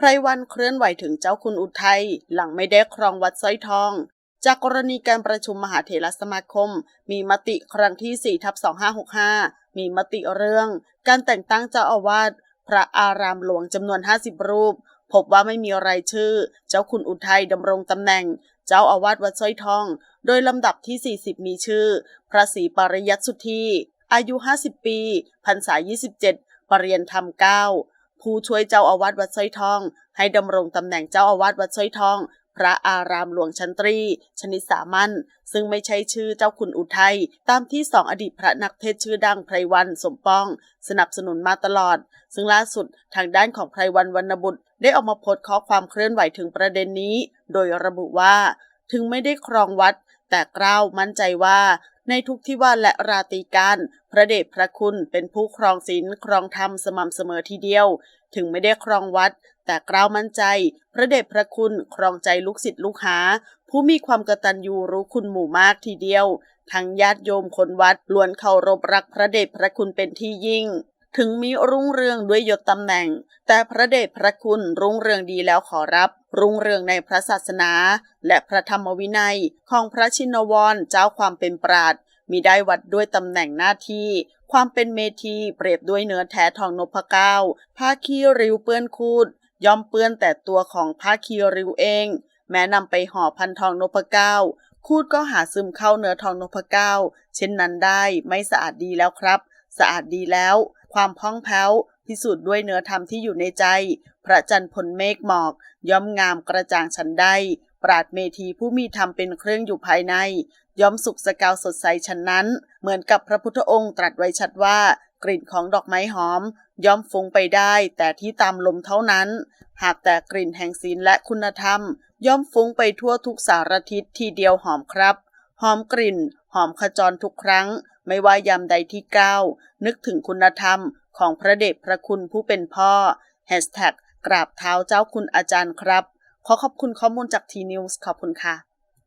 ไพรวันเคลื่อนไหวถึงเจ้าคุณอุทัยหลังไม่ได้ครองวัดสร้อยทอง จากกรณีการประชุมมหาเถรสมาคม มีมติครั้งที่4ทับ2565 มีมติเรื่อง การแต่งตั้งเจ้าอาวาสพระอารามหลวงจำนวน 50 รูป พบว่าไม่มีรายชื่อ เจ้าคุณอุทัยดำรงตำแหน่ง เจ้าอาวาสวัดสร้อยทอง โดยลำดับที่ 40 มีชื่อ พระศรีปริยัติสุทธีอายุ 50 ปีพรรษา 27 ปรริยนธรรม 9 ผู้ช่วยเจ้าอาวาสวัดสร้อยทอง ให้ดำรงตำแหน่งเจ้าอาวาสวัดสร้อยทอง พระอารามหลวงชั้นตรี ชนิดสามัญซึ่งไม่ใช่ชื่อเจ้าคุณอุทัยตามที่สองอดีตพระนักเทศชื่อดังไพรวันสมปอง สนับสนุนมาตลอด ซึ่งล่าสุดทางด้านของไพรวันวรรณบุตร ได้ออกมาโพสต์ข้อความเคลื่อนไหวถึงประเด็นนี้ โดยระบุว่า ถึงไม่ได้ครองวัดแต่กล้าวมั่นใจว่า ในทุกที่ว่าและราตรีการ พระเดชพระคุณเป็นผู้ครองศีลครองธรรมสม่ำเสมอทีเดียว ถึงไม่ได้ครองวัด แต่กล้าวมั่นใจ พระเดชพระคุณครองใจลูกศิษย์ลูกหา ผู้มีความกตัญญูรู้คุณหมู่มากทีเดียว ทั้งญาติโยมคนวัดล้วนเคารพรักพระเดชพระคุณเป็นที่ยิ่ง ถึงมีรุ่งเรืองด้วยยศตำแหน่ง แต่พระเดชพระคุณรุ่งเรืองดีแล้วขอรับ รุ่งเรืองในพระศาสนา และพระธรรมวินัยของพระชินวรเจ้าความเป็นปราดมีได้วัดด้วยตำแหน่งหน้าที่ ความเป็นเมธีเปรียบด้วยเนื้อแท้ทองนพเก้าผ้าขี้ริ้วเปื้อนคูดย่อมเปื้อนแต่ตัวของผ้าคีริ้วเอง แม้นำไปห่อพันทองนพเก้าคูดก็หาซึมเข้าเนื้อทองนพเก้า เช่นนั้นได้ไม่สะอาดดีแล้วครับ สะอาดดีแล้ว ความพองแผ้วพิสูจน์ด้วยเนื้อธรรมที่อยู่ในใจ พระจันทร์พลเมฆหมอก ย่อมงามกระจ่างฉันได้ ปราดเมธีผู้มีธรรมเป็นเครื่องอยู่ภายใน ย่อมสุขสกาวสดใสฉันนั้น เหมือนกับพระพุทธองค์ตรัสไว้ชัดว่ากลิ่นของดอกไม้หอม ย่อมฟุ้งไปได้ แต่ที่ตามลมเท่านั้น หากแต่กลิ่นแห่งศีลและคุณธรรม ย่อมฟุ้งไปทั่วทุกสารทิศทีเดียวหอมครับ หอมกลิ่นหอมขจรทุกครั้ง ไม่ว่ายามใดที่ก้าวนึกถึงคุณธรรมของพระเดชพระคุณผู้เป็นพ่อแฮชแท็กกราบเท้าเจ้าคุณอาจารย์ครับ ขอขอบคุณข้อมูลจากทีนิวส์ขอบคุณค่ะ